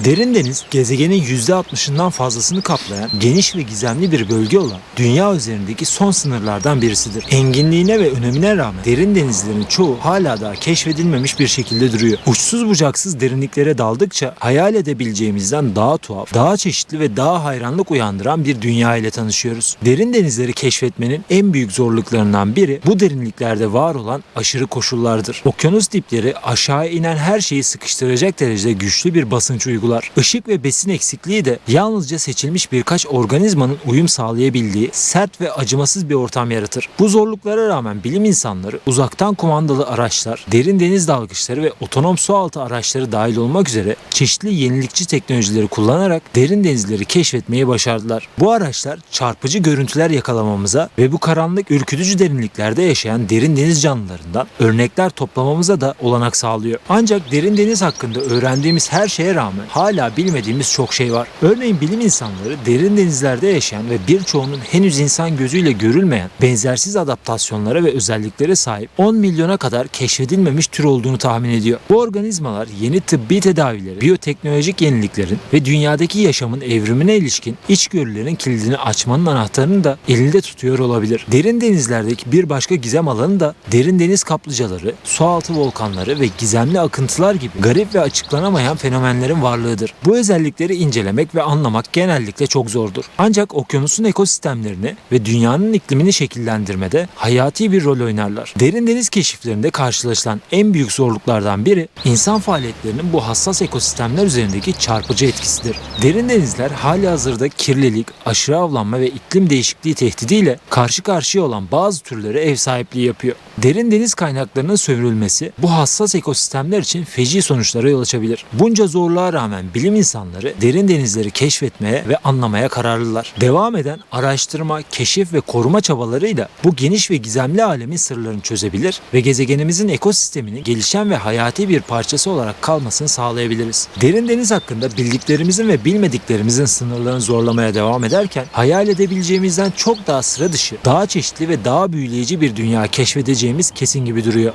Derin deniz gezegenin %60'ından fazlasını kaplayan geniş ve gizemli bir bölge olan dünya üzerindeki son sınırlardan birisidir. Enginliğine ve önemine rağmen derin denizlerin çoğu hala daha keşfedilmemiş bir şekilde duruyor. Uçsuz bucaksız derinliklere daldıkça hayal edebileceğimizden daha tuhaf, daha çeşitli ve daha hayranlık uyandıran bir dünya ile tanışıyoruz. Derin denizleri keşfetmenin en büyük zorluklarından biri bu derinliklerde var olan aşırı koşullardır. Okyanus dipleri aşağı inen her şeyi sıkıştıracak derecede güçlü bir basınç uygular. Işık ve besin eksikliği de yalnızca seçilmiş birkaç organizmanın uyum sağlayabildiği sert ve acımasız bir ortam yaratır. Bu zorluklara rağmen bilim insanları uzaktan kumandalı araçlar, derin deniz dalgıçları ve otonom sualtı araçları dahil olmak üzere çeşitli yenilikçi teknolojileri kullanarak derin denizleri keşfetmeyi başardılar. Bu araçlar çarpıcı görüntüler yakalamamıza ve bu karanlık ürkütücü derinliklerde yaşayan derin deniz canlılarından örnekler toplamamıza da olanak sağlıyor. Ancak derin deniz hakkında öğrendiğimiz her şeye rağmen hala bilmediğimiz çok şey var. Örneğin bilim insanları derin denizlerde yaşayan ve birçoğunun henüz insan gözüyle görülmeyen benzersiz adaptasyonlara ve özelliklere sahip 10 milyona kadar keşfedilmemiş tür olduğunu tahmin ediyor. Bu organizmalar yeni tıbbi tedavileri, biyoteknolojik yeniliklerin ve dünyadaki yaşamın evrimine ilişkin içgörülerin kilidini açmanın anahtarını da elinde tutuyor olabilir. Derin denizlerdeki bir başka gizem alanı da derin deniz kaplıcaları, sualtı volkanları ve gizemli akıntılar gibi garip ve açıklanamayan fenomenlerin varlığıdır. Bu özellikleri incelemek ve anlamak genellikle çok zordur. Ancak okyanusun ekosistemlerini ve dünyanın iklimini şekillendirmede hayati bir rol oynarlar. Derin deniz keşiflerinde karşılaşılan en büyük zorluklardan biri insan faaliyetlerinin bu hassas ekosistemler üzerindeki çarpıcı etkisidir. Derin denizler hali hazırda kirlilik, aşırı avlanma ve iklim değişikliği tehdidiyle karşı karşıya olan bazı türlere ev sahipliği yapıyor. Derin deniz kaynaklarının sömürülmesi bu hassas ekosistemler için feci sonuçlara yol açabilir. Bunca zorluğa rağmen bilim insanları derin denizleri keşfetmeye ve anlamaya kararlılar. Devam eden araştırma, keşif ve koruma çabalarıyla bu geniş ve gizemli alemin sırlarını çözebilir ve gezegenimizin ekosisteminin gelişen ve hayati bir parçası olarak kalmasını sağlayabiliriz. Derin deniz hakkında bildiklerimizin ve bilmediklerimizin sınırlarını zorlamaya devam ederken hayal edebileceğimizden çok daha sıra dışı, daha çeşitli ve daha büyüleyici bir dünya keşfedeceğimiz kesin gibi duruyor.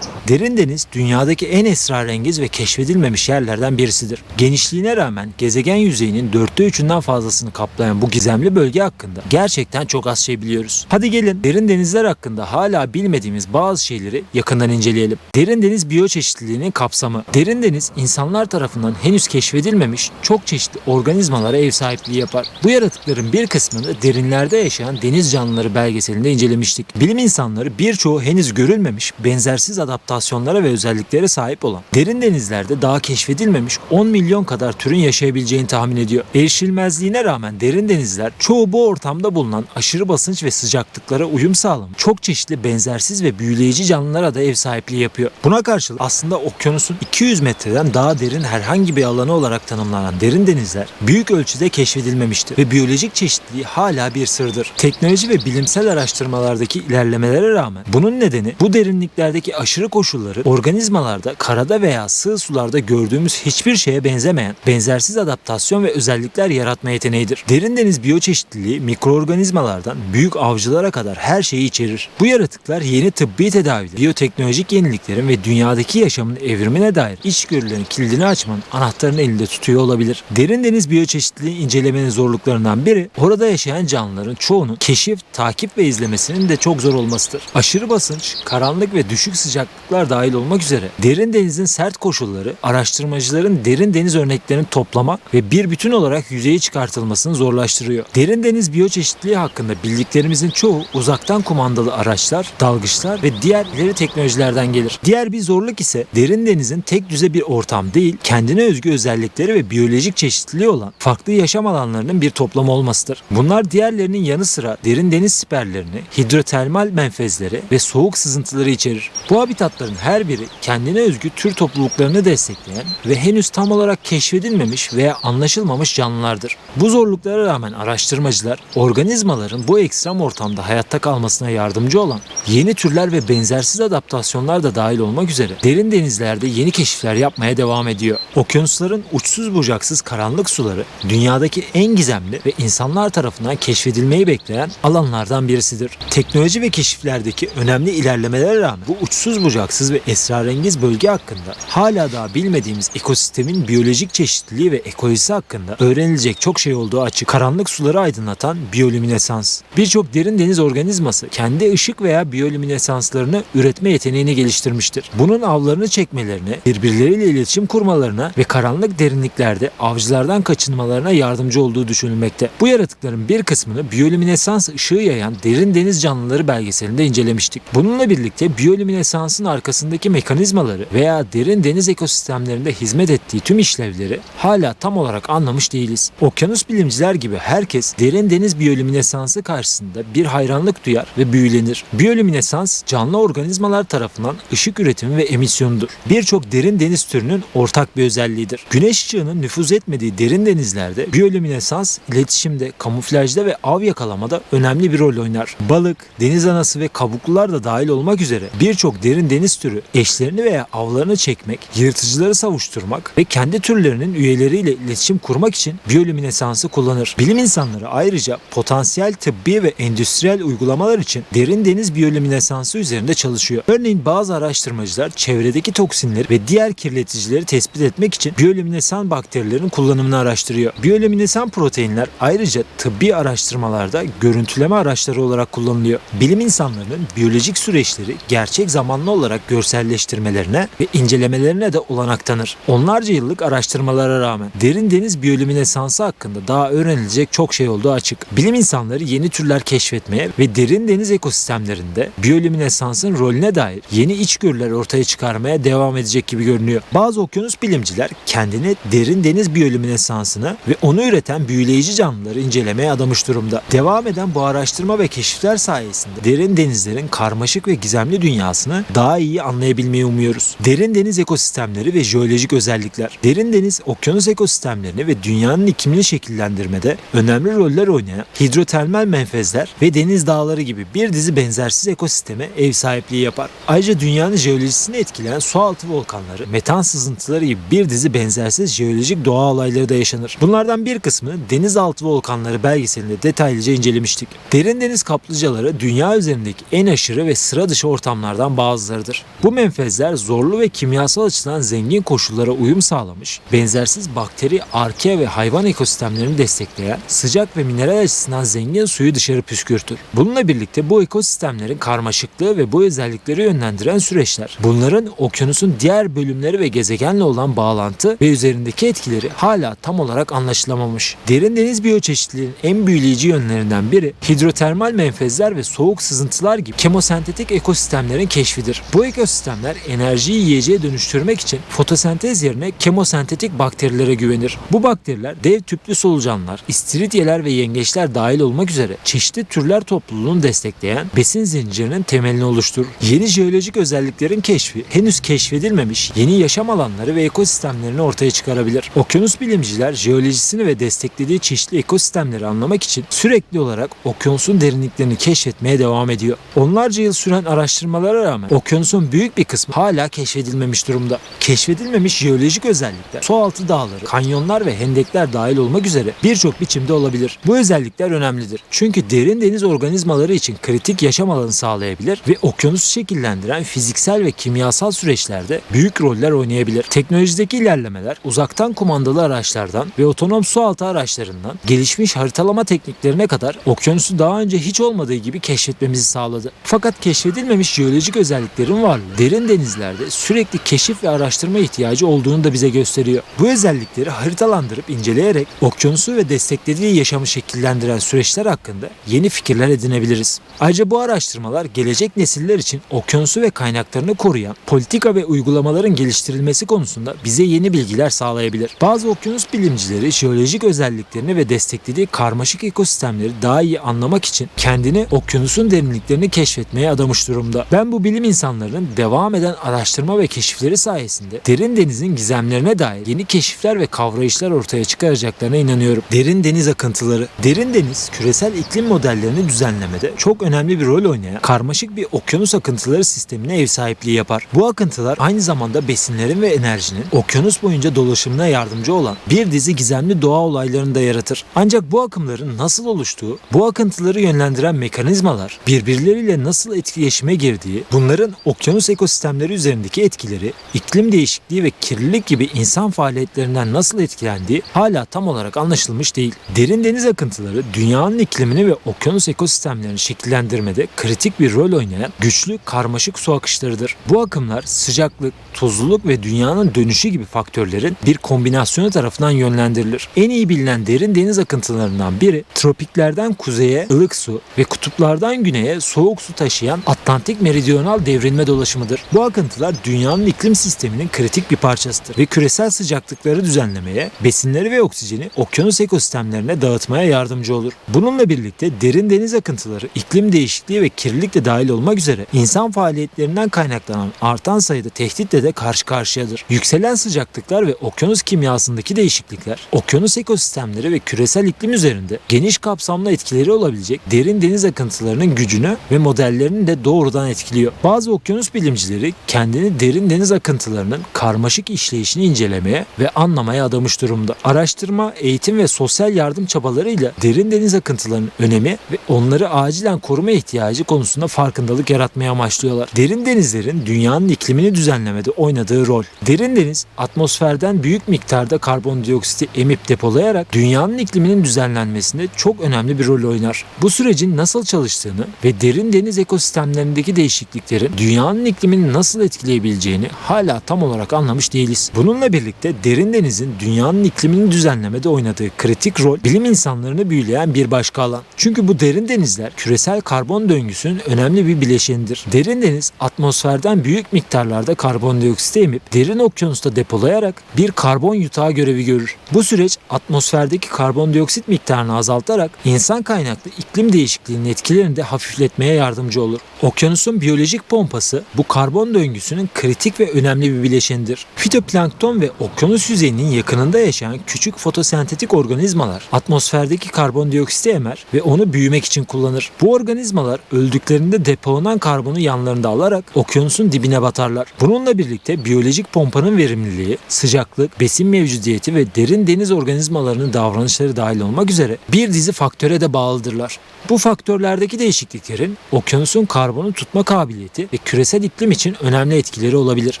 Derin deniz dünyadaki en esrarengiz ve keşfedilmemiş yerlerden birisidir. Genişliğine rağmen gezegen yüzeyinin dörtte üçünden fazlasını kaplayan bu gizemli bölge hakkında gerçekten çok az şey biliyoruz. Hadi gelin derin denizler hakkında hala bilmediğimiz bazı şeyleri yakından inceleyelim. Derin deniz biyoçeşitliliğinin kapsamı. Derin deniz insanlar tarafından henüz keşfedilmemiş çok çeşitli organizmalara ev sahipliği yapar. Bu yaratıkların bir kısmını derinlerde yaşayan deniz canlıları belgeselinde incelemiştik. Bilim insanları birçoğu henüz görülmemiş benzersiz adaptasyonlara ve özelliklere sahip olan derin denizlerde daha keşfedilmemiş 10 milyon kadar türün yaşayabileceğini tahmin ediyor. Erişilmezliğine rağmen derin denizler çoğu bu ortamda bulunan aşırı basınç ve sıcaklıklara uyum sağlamış çok çeşitli benzersiz ve büyüleyici canlılara da ev sahipliği yapıyor. Buna karşılık aslında okyanusun 200 metreden daha derin herhangi bir alanı olarak tanımlanan derin denizler büyük ölçüde keşfedilmemiştir ve biyolojik çeşitliliği hala bir sırdır. Teknoloji ve bilimsel araştırmalardaki ilerlemelere rağmen bunun nedeni bu derinliklerdeki aşırı koşulları organizmalarda karada veya sığ sularda gördüğümüz hiçbir şeye benzemeyen benzersiz adaptasyon ve özellikler yaratma yeteneğidir. Derin deniz biyoçeşitliliği mikroorganizmalardan büyük avcılara kadar her şeyi içerir. Bu yaratıklar yeni tıbbi tedaviler, biyoteknolojik yeniliklerin ve dünyadaki yaşamın evrimine dair içgörülerin kilidini açmanın anahtarını elinde tutuyor olabilir. Derin deniz biyoçeşitliliği incelemenin zorluklarından biri orada yaşayan canlıların çoğunun keşif, takip ve izlemesinin de çok zor olmasıdır. Aşırı basınç, karanlık ve düşük sıcaklıklar dahil olmak üzere derin denizin sert koşulları araştırmacıların derin deniz örneklerini toplama ve bir bütün olarak yüzeye çıkartılmasını zorlaştırıyor. Derin deniz biyoçeşitliliği hakkında bildiklerimizin çoğu uzaktan kumandalı araçlar, dalgıçlar ve diğer ileri teknolojilerden gelir. Diğer bir zorluk ise derin denizin tek düze bir ortam değil, kendine özgü özellikleri ve biyolojik çeşitliliği olan farklı yaşam alanlarının bir toplamı olmasıdır. Bunlar diğerlerinin yanı sıra derin deniz siperlerini, hidrotermal menfezleri ve soğuk sızıntıları içerir. Bu habitatların her biri kendine özgü tür topluluklarını destekleyen ve henüz tam olarak keşfedilmemiş veya anlaşılmamış canlılardır. Bu zorluklara rağmen araştırmacılar organizmaların bu ekstrem ortamda hayatta kalmasına yardımcı olan yeni türler ve benzersiz adaptasyonlar da dahil olmak üzere derin denizlerde yeni keşifler yapmaya devam ediyor. Okyanusların uçsuz bucaksız karanlık suları dünyadaki en gizemli ve insanlar tarafından keşfedilmeyi bekleyen alanlardan birisidir. Teknoloji ve keşiflerdeki önemli ilerlemelere rağmen bu uçsuz bucaksız ve esrarengiz bölge hakkında hala daha bilmediğimiz ekosistemin biyolojik çeşitliliği ve ekolojisi hakkında öğrenilecek çok şey olduğu açık. Karanlık suları aydınlatan biyolüminesans. Birçok derin deniz organizması kendi ışık veya biyolüminesanslarını üretme yeteneğini geliştirmiştir. Bunun avlarını çekmelerine, birbirleriyle iletişim kurmalarına ve karanlık derinliklerde avcılardan kaçınmalarına yardımcı olduğu düşünülmekte. Bu yaratıkların bir kısmını biyolüminesans ışığı yayan derin deniz canlıları belgeselinde incelemiştik. Bununla birlikte biyolüminesansın arkasındaki mekanizmaları veya derin deniz ekosistemlerinde hizmet ettiği tüm işlevleri hala tam olarak anlamış değiliz. Okyanus bilimciler gibi herkes derin deniz biyolüminesansı karşısında bir hayranlık duyar ve büyülenir. Biyolüminesans canlı organizmalar tarafından ışık üretimi ve emisyonudur. Birçok derin deniz türünün ortak bir özelliğidir. Güneş ışığının nüfuz etmediği derin denizlerde biyolüminesans iletişimde, kamuflajda ve av yakalamada önemli bir rol oynar. Balık, deniz anası ve kabuklular da dahil olmak üzere birçok derin deniz türü eşlerini veya avlarını çekmek, yırtıcıları savuşturmak ve kendi türlerinin üyeleriyle iletişim kurmak için biyolüminesansı kullanır. Bilim insanları ayrıca potansiyel tıbbi ve endüstriyel uygulamalar için derin deniz biyolüminesansı üzerinde çalışıyor. Örneğin bazı araştırmacılar çevredeki toksinleri ve diğer kirleticileri tespit etmek için biyolüminesan bakterilerin kullanımını araştırıyor. Biyolüminesan proteinler ayrıca tıbbi araştırmalarda görüntüleme araçları olarak kullanılıyor. Bilim insanlarının biyolojik süreçleri gerçek zamanlı olarak görselleştirmelerine ve incelemelerine de olanak tanır. Onlarca yıllık araştırmalara rağmen derin deniz biyolüminesansı hakkında daha öğrenilecek çok şey olduğu açık. Bilim insanları yeni türler keşfetmeye ve derin deniz ekosistemlerinde biyolüminesansın rolüne dair yeni içgörüler ortaya çıkarmaya devam edecek gibi görünüyor. Bazı okyanus bilimciler kendini derin deniz biyolüminesansını ve onu üreten büyüleyici canlıları incelemeye adamış durumda. Devam eden bu araştırma ve keşifler sayesinde derin denizlerin karmaşık ve gizemli dünyasını daha iyi anlayabilmeyi umuyoruz. Derin deniz ekosistemleri ve jeolojik özellikler. Derin deniz okyanus ekosistemlerini ve dünyanın iklimini şekillendirmede önemli roller oynayan hidrotermal menfezler ve deniz dağları gibi bir dizi benzersiz ekosisteme ev sahipliği yapar. Ayrıca dünyanın jeolojisini etkileyen sualtı volkanları, metan sızıntıları gibi bir dizi benzersiz jeolojik doğa olayları da yaşanır. Bunlardan bir kısmını denizaltı volkanları belgeselinde detaylıca incelemiştik. Derin deniz kaplıcaları dünya üzerindeki en aşırı ve sıra dışı ortamlardan bazılarıdır. Bu menfezler zorlu ve kimyasal açıdan zengin koşullara uyum sağlamış, benzersiz bakteri, arke ve hayvan ekosistemlerini destekleyen sıcak ve mineral açısından zengin suyu dışarı püskürtür. Bununla birlikte bu ekosistemlerin karmaşıklığı ve bu özellikleri yönlendiren süreçler, bunların okyanusun diğer bölümleri ve gezegenle olan bağlantı ve üzerindeki etkileri hala tam olarak anlaşılamamış. Derin deniz biyoçeşitliliğinin en büyüleyici yönlerinden biri hidrotermal menfezler ve soğuk sızıntılar gibi kemosentetik ekosistemlerin keşfidir. Bu ekosistemler enerjiyi yiyeceğe dönüştürmek için fotosentez yerine kemosentetik bakterilere güvenir. Bu bakteriler dev tüplü solucanlar, istiridyeler ve yengeçler dahil olmak üzere çeşitli türler topluluğunu destekleyen besin zincirinin temelini oluşturur. Yeni jeolojik özelliklerin keşfi henüz keşfedilmemiş yeni yaşam alanları ve ekosistemlerini ortaya çıkarabilir. Okyanus bilimciler jeolojisini ve desteklediği çeşitli ekosistemleri anlamak için sürekli olarak okyanusun derinliklerini keşfetmeye devam ediyor. Onlarca yıl süren araştırmalara rağmen okyanusun büyük bir kısmı hala keşfedilmemiş durumda. Keşfedilmemiş jeolojik özellikler, sualtı dağları, kanyonlar ve hendekler dahil olmak üzere birçok biçimde olabilir. Bu özellikler önemlidir. Çünkü derin deniz organizmaları için kritik yaşam alanı sağlayabilir ve okyanusu şekillendiren fiziksel ve kimyasal süreçlerde büyük roller oynayabilir. Teknolojideki ilerlemeler uzaktan kumandalı araçlardan ve otonom sualtı araçlarından gelişmiş haritalama tekniklerine kadar okyanusu daha önce hiç olmadığı gibi keşfetmemizi sağladı. Fakat keşfedilmemiş jeolojik özelliklerin varlığı derin denizlerde sürekli keşif ve araştırma ihtiyacı olduğunu da bize gösteriyor. Bu özellikleri haritalandırıp inceleyerek okyanusu ve desteklediği yaşamı şekillendiren süreçler hakkında yeni fikirler edinebiliriz. Ayrıca bu araştırmalar gelecek nesiller için okyanusu ve kaynaklarını koruyan politika ve uygulamaların geliştirilmesi konusunda bize yeni bilgiler sağlayabilir. Bazı okyanus bilimcileri jeolojik özelliklerini ve desteklediği karmaşık ekosistemleri daha iyi anlamak için kendini okyanusun derinliklerini keşfetmeye adamış durumda. Ben bu bilim insanlarının devam eden araştırma ve keşifleri sayesinde derin denizin gizemlerine dair yeni keşifler ve kavrayışlar ortaya çıkaracaklarına inanıyorum. Derin deniz akıntıları. Derin deniz küresel iklim modellerini düzenlemede çok önemli bir rol oynayan karmaşık bir okyanus akıntıları sistemine ev sahipliği yapar. Bu akıntılar aynı zamanda besinlerin ve enerjinin okyanus boyunca dolaşımına yardımcı olan bir dizi gizemli doğa olaylarını da yaratır. Ancak bu akımların nasıl oluştuğu, bu akıntıları yönlendiren mekanizmalar, birbirleriyle nasıl etkileşime girdiği, bunların okyanus ekosistemleri üzerindeki etkileri, iklim değişikliği ve kirlilik gibi insan faaliyetlerinden nasıl etkilendiği hala tam olarak anlaşılmış değil. Derin deniz akıntıları dünyanın iklimini ve okyanus ekosistemlerini şekillendirmede kritik bir rol oynayan güçlü, karmaşık su akışlarıdır. Bu akımlar sıcaklık, tuzluluk ve dünyanın dönüşü gibi faktörlerin bir kombinasyonu tarafından yönlendirilir. En iyi bilinen derin deniz akıntılarından biri tropiklerden kuzeye ılık su ve kutuplardan güneye soğuk su taşıyan Atlantik meridiyonal devrilme dolaşımıdır. Bu akıntılar dünyanın iklim sisteminin kritik bir parçasıdır ve küresel sıcaklıkları düzenlemeye, besinleri ve oksijeni okyanus ekosistemlerine dağıtmaya yardımcı olur. Bununla birlikte derin deniz akıntıları iklim değişikliği ve kirlilik de dahil olmak üzere insan faaliyetlerinden kaynaklanan artan sayıda tehditle de karşı karşıyadır. Yükselen sıcaklıklar ve okyanus kimyasındaki değişiklikler, okyanus ekosistemleri ve küresel iklim üzerinde geniş kapsamlı etkileri olabilecek derin deniz akıntılarının gücünü ve modellerini de doğrudan etkiliyor. Bazı okyanus bilimcileri kendini derin deniz akıntılarının karmaşık işleyişini incelemeye ve anlamaya adamış durumda. Araştırma, eğitim ve sosyal yardım çabalarıyla derin deniz akıntılarının önemi ve onları acilen koruma ihtiyacı konusunda farkındalık yaratmaya amaçlıyorlar. Derin denizlerin dünyanın iklimini düzenlemede oynadığı rol. Derin deniz atmosferden büyük miktarda karbondioksiti emip depolayarak dünyanın ikliminin düzenlenmesinde çok önemli bir rol oynar. Bu sürecin nasıl çalıştığını ve derin deniz ekosistemlerindeki değişikliklerin dünyanın iklimini nasıl etkileyebileceğini hala tam olarak anlamış değiliz. Bununla birlikte derin denizin dünyanın iklimini düzenlemede oynadığı kritik rol bilim insanlarını büyüleyen bir başka alan. Çünkü bu derin denizler küresel karbon döngüsünün önemli bir bileşenidir. Derin deniz atmosferden büyük miktarlarda karbondioksit emip derin okyanusta depolayarak bir karbon yutağı görevi görür. Bu süreç atmosferdeki karbondioksit miktarını azaltarak insan kaynaklı iklim değişikliğinin etkilerini de hafifletmeye yardımcı olur. Okyanusun biyolojik pompası bu karbon döngüsünün kritik ve önemli bir bileşenidir. Fitoplankton ve okyanus yüzeyinin yakınında yaşayan küçük fotosentetik organizmalar atmosferdeki karbondioksiti emer ve onu büyümek için kullanır. Bu organizmalar öldüklerinde depolanan karbonu yanlarında alarak okyanusun dibine batarlar. Bununla birlikte biyolojik pompanın verimliliği, sıcaklık, besin mevcudiyeti ve derin deniz organizmalarının davranışları dahil olmak üzere bir dizi faktöre de bağlıdırlar. Bu faktörlerdeki değişikliklerin okyanusun karbonu tutma kabiliyeti ve küresel iklim için önemli etkileri olabilir.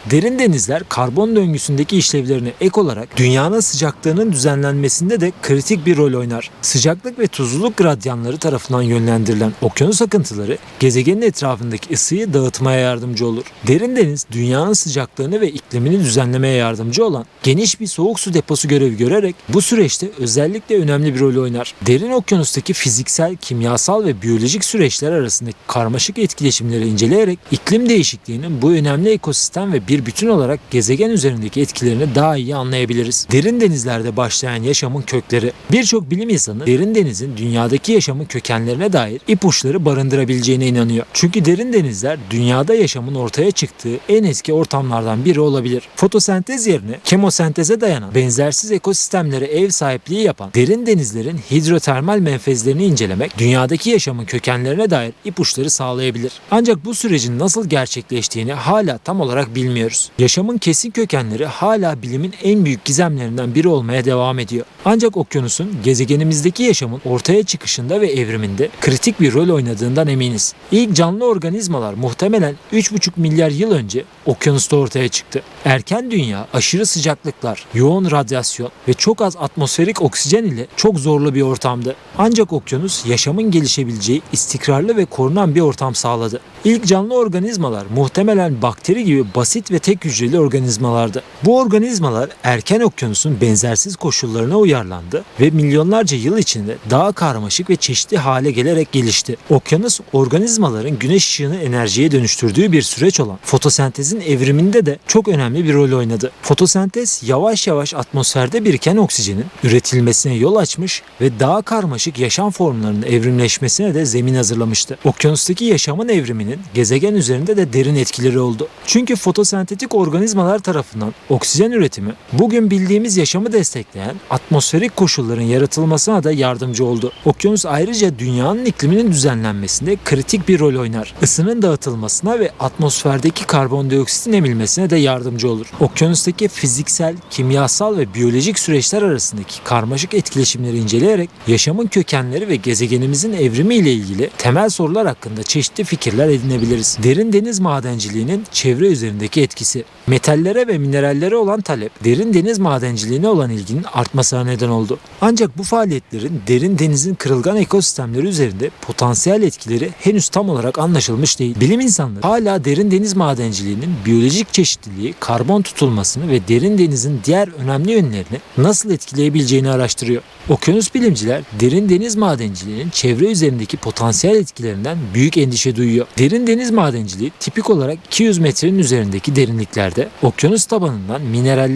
Derin denizler karbon döngüsündeki işlevlerine ek olarak dünyanın sıcaklığının düzenlenmesinde de kritik bir rol oynar. Sıcaklık ve tuzluluk gradyanları tarafından yönlendirilen okyanus akıntıları gezegenin etrafındaki ısıyı dağıtmaya yardımcı olur. Derin deniz dünyanın sıcaklığını ve iklimini düzenlemeye yardımcı olan geniş bir soğuk su deposu görevi görerek bu süreçte özellikle önemli bir rol oynar. Derin okyanustaki fiziksel, kimyasal ve biyolojik süreçler arasındaki karmaşık etkileşimleri inceleyerek iklim değişikliğinin bu önemli ekosistem ve bir bütün olarak gezegen üzerindeki etkilerini daha iyi anlayabiliriz. Derin denizlerde başlayan yaşamın kökleri. Birçok bilim insanı derin denizin dünyadaki yaşamın kökenlerine dair ipuçları barındırabileceğine inanıyor. Çünkü derin denizler dünyada yaşamın ortaya çıktığı en eski ortamlardan biri olabilir. Fotosentez yerine kemosenteze dayanan benzersiz ekosistemlere ev sahipliği yapan derin denizlerin hidrotermal menfezlerini incelemek dünyadaki yaşamın kökenlerine dair ipuçları sağlayabilir. Ancak bu sürecin nasıl gerçekleştiğini hala tam olarak bilmiyoruz. Yaşamın kesin kökenleri hala bilimin en büyük gizemlerinden biri olmaya devam ediyor. Ancak okyanusun gezegenimizdeki yaşamın ortaya çıkışında ve evriminde kritik bir rol oynadığından eminiz. İlk canlı organizmalar muhtemelen 3,5 milyar yıl önce okyanusta ortaya çıktı. Erken dünya aşırı sıcaklıklar, yoğun radyasyon ve çok az atmosferik oksijen ile çok zorlu bir ortamdı. Ancak okyanus yaşamın gelişebileceği istikrarlı ve korunan bir ortam sağladı. İlk canlı organizmalar muhtemelen bakteri gibi basit ve tek hücreli organizmalardı. Bu organizmalar erken okyanusun benzersiz koşullarına uyarlandı ve milyonlarca yıl içinde daha karmaşık ve çeşitli hale gelerek gelişti. Okyanus organizmaların güneş ışığını enerjiye dönüştürdüğü bir süreç olan fotosentezin evriminde de çok önemli bir rol oynadı. Fotosentez yavaş yavaş atmosferde biriken oksijenin üretilmesine yol açmış ve daha karmaşık yaşam formlarının evrimleşmesine de zemin hazırlamıştı. Okyanustaki yaşamın evriminin gezegen üzerinde de derin etkileri oldu. Çünkü fotosentetik organizmalar tarafından oksijen üretimi bugün bildiğimiz yaşamı destekleyen atmosferik koşulların yaratılmasına da yardımcı oldu. Okyanus ayrıca dünyanın ikliminin düzenlenmesinde kritik bir rol oynar. Isının dağıtılmasına ve atmosferdeki karbondioksitin emilmesine de yardımcı olur. Okyanustaki fiziksel, kimyasal ve biyolojik süreçler arasındaki karmaşık etkileşimleri inceleyerek yaşamın kökenleri ve gezegenimizin evrimi ile ilgili temel sorular hakkında çeşitli fikirler edinebiliriz. Derin deniz madenciliğinin çevre üzerindeki etkisi. Metallere ve minerallere olan talep talep derin deniz madenciliğine olan ilginin artmasına neden oldu. Ancak bu faaliyetlerin derin denizin kırılgan ekosistemleri üzerinde potansiyel etkileri henüz tam olarak anlaşılmış değil. Bilim insanları hala derin deniz madenciliğinin biyolojik çeşitliliği, karbon tutulmasını ve derin denizin diğer önemli yönlerini nasıl etkileyebileceğini araştırıyor. Okyanus bilimciler derin deniz madenciliğinin çevre üzerindeki potansiyel etkilerinden büyük endişe duyuyor. Derin deniz madenciliği tipik olarak 200 metrenin üzerindeki derinliklerde okyanus tabanından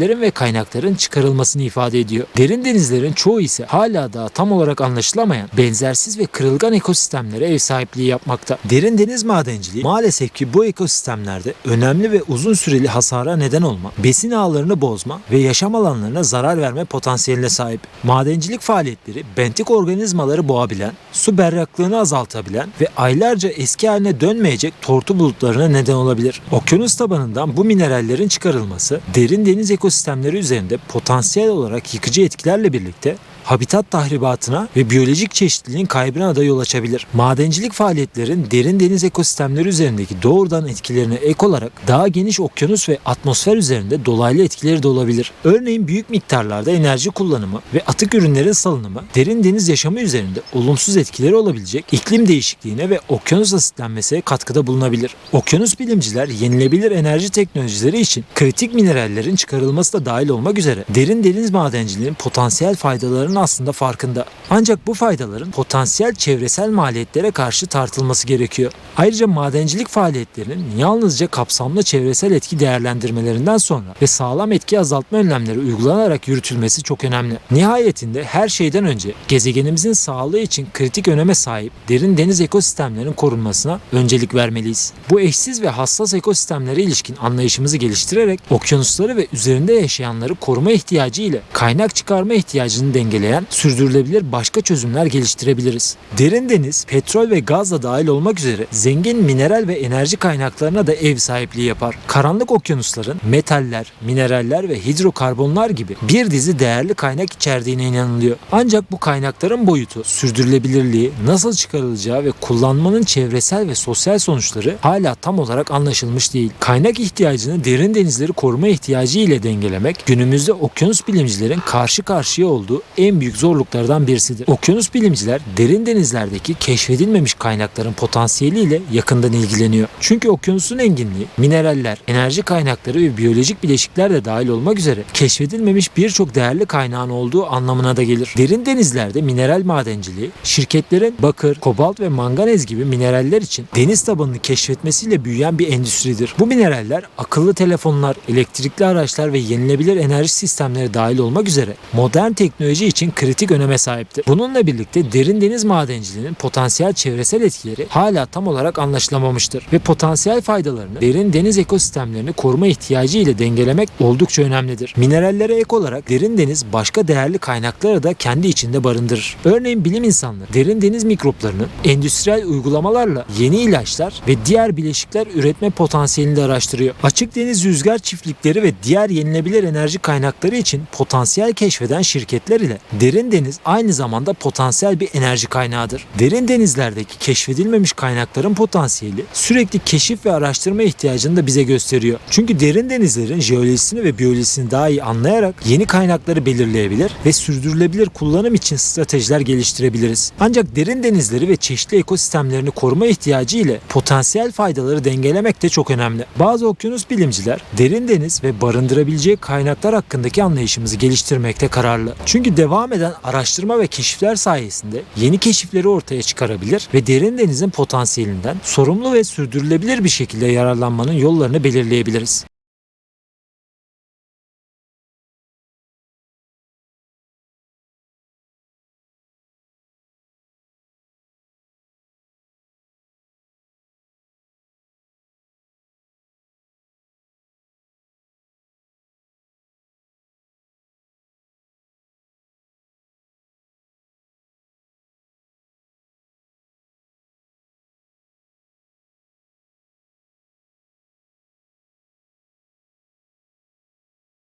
minerallerin ve kaynakların çıkarılmasını ifade ediyor. Derin denizlerin çoğu ise hala daha tam olarak anlaşılamayan benzersiz ve kırılgan ekosistemlere ev sahipliği yapmakta. Derin deniz madenciliği maalesef ki bu ekosistemlerde önemli ve uzun süreli hasara neden olma, besin ağlarını bozma ve yaşam alanlarına zarar verme potansiyeline sahip. Madencilik faaliyetleri bentik organizmaları boğabilen, su berraklığını azaltabilen ve aylarca eski haline dönmeyecek tortu bulutlarına neden olabilir. Okyanus tabanından bu minerallerin çıkarılması derin deniz ekosistemleri üzerinde potansiyel olarak yıkıcı etkilerle birlikte habitat tahribatına ve biyolojik çeşitliliğin kaybına da yol açabilir. Madencilik faaliyetlerin derin deniz ekosistemleri üzerindeki doğrudan etkilerine ek olarak daha geniş okyanus ve atmosfer üzerinde dolaylı etkileri de olabilir. Örneğin büyük miktarlarda enerji kullanımı ve atık ürünlerin salınımı derin deniz yaşamı üzerinde olumsuz etkileri olabilecek iklim değişikliğine ve okyanus asitlenmesine katkıda bulunabilir. Okyanus bilimciler yenilebilir enerji teknolojileri için kritik minerallerin çıkarılması da dahil olmak üzere derin deniz madenciliğinin potansiyel faydalarının aslında farkında. Ancak bu faydaların potansiyel çevresel maliyetlere karşı tartılması gerekiyor. Ayrıca madencilik faaliyetlerinin yalnızca kapsamlı çevresel etki değerlendirmelerinden sonra ve sağlam etki azaltma önlemleri uygulanarak yürütülmesi çok önemli. Nihayetinde her şeyden önce gezegenimizin sağlığı için kritik öneme sahip derin deniz ekosistemlerinin korunmasına öncelik vermeliyiz. Bu eşsiz ve hassas ekosistemlere ilişkin anlayışımızı geliştirerek okyanusları ve üzerinde yaşayanları koruma ihtiyacı ile kaynak çıkarma ihtiyacını dengeleyen sürdürülebilir başka çözümler geliştirebiliriz. Derin deniz, petrol ve gazla dahil olmak üzere zengin mineral ve enerji kaynaklarına da ev sahipliği yapar. Karanlık okyanusların metaller, mineraller ve hidrokarbonlar gibi bir dizi değerli kaynak içerdiğine inanılıyor. Ancak bu kaynakların boyutu, sürdürülebilirliği, nasıl çıkarılacağı ve kullanmanın çevresel ve sosyal sonuçları hala tam olarak anlaşılmış değil. Kaynak ihtiyacını derin denizleri koruma ihtiyacı ile dengelemek günümüzde okyanus bilimcilerin karşı karşıya olduğu en büyük zorluklardan birisidir. Okyanus bilimciler derin denizlerdeki keşfedilmemiş kaynakların potansiyeliyle yakından ilgileniyor. Çünkü okyanusun enginliği, mineraller, enerji kaynakları ve biyolojik bileşikler de dahil olmak üzere keşfedilmemiş birçok değerli kaynağın olduğu anlamına da gelir. Derin denizlerde mineral madenciliği, şirketlerin bakır, kobalt ve manganez gibi mineraller için deniz tabanını keşfetmesiyle büyüyen bir endüstridir. Bu mineraller akıllı telefonlar, elektrikli araçlar ve yenilebilir enerji sistemleri dahil olmak üzere modern teknoloji için kritik öneme sahiptir. Bununla birlikte derin deniz madenciliğinin potansiyel çevresel etkileri hala tam olarak anlaşılamamıştır ve potansiyel faydalarını derin deniz ekosistemlerini koruma ihtiyacı ile dengelemek oldukça önemlidir. Minerallere ek olarak derin deniz başka değerli kaynakları da kendi içinde barındırır. Örneğin bilim insanları derin deniz mikroplarının endüstriyel uygulamalarla yeni ilaçlar ve diğer bileşikler üretme potansiyelini de araştırıyor. Açık deniz rüzgar çiftlikleri ve diğer yenilebilir enerji kaynakları için potansiyel keşfeden şirketler ile derin deniz aynı zamanda potansiyel bir enerji kaynağıdır. Derin denizlerdeki keşfedilmemiş kaynakların potansiyeli sürekli keşif ve araştırma ihtiyacını da bize gösteriyor. Çünkü derin denizlerin jeolojisini ve biyolojisini daha iyi anlayarak yeni kaynakları belirleyebilir ve sürdürülebilir kullanım için stratejiler geliştirebiliriz. Ancak derin denizleri ve çeşitli ekosistemlerini koruma ihtiyacı ile potansiyel faydaları dengelemek de çok önemli. Bazı okyanus bilimciler derin deniz ve barındırabileceği kaynaklar hakkındaki anlayışımızı geliştirmekte kararlı. Çünkü devam eden araştırma ve keşifler sayesinde yeni keşifleri ortaya çıkarabilir ve derin denizin potansiyelinden sorumlu ve sürdürülebilir bir şekilde yararlanmanın yollarını belirleyebiliriz.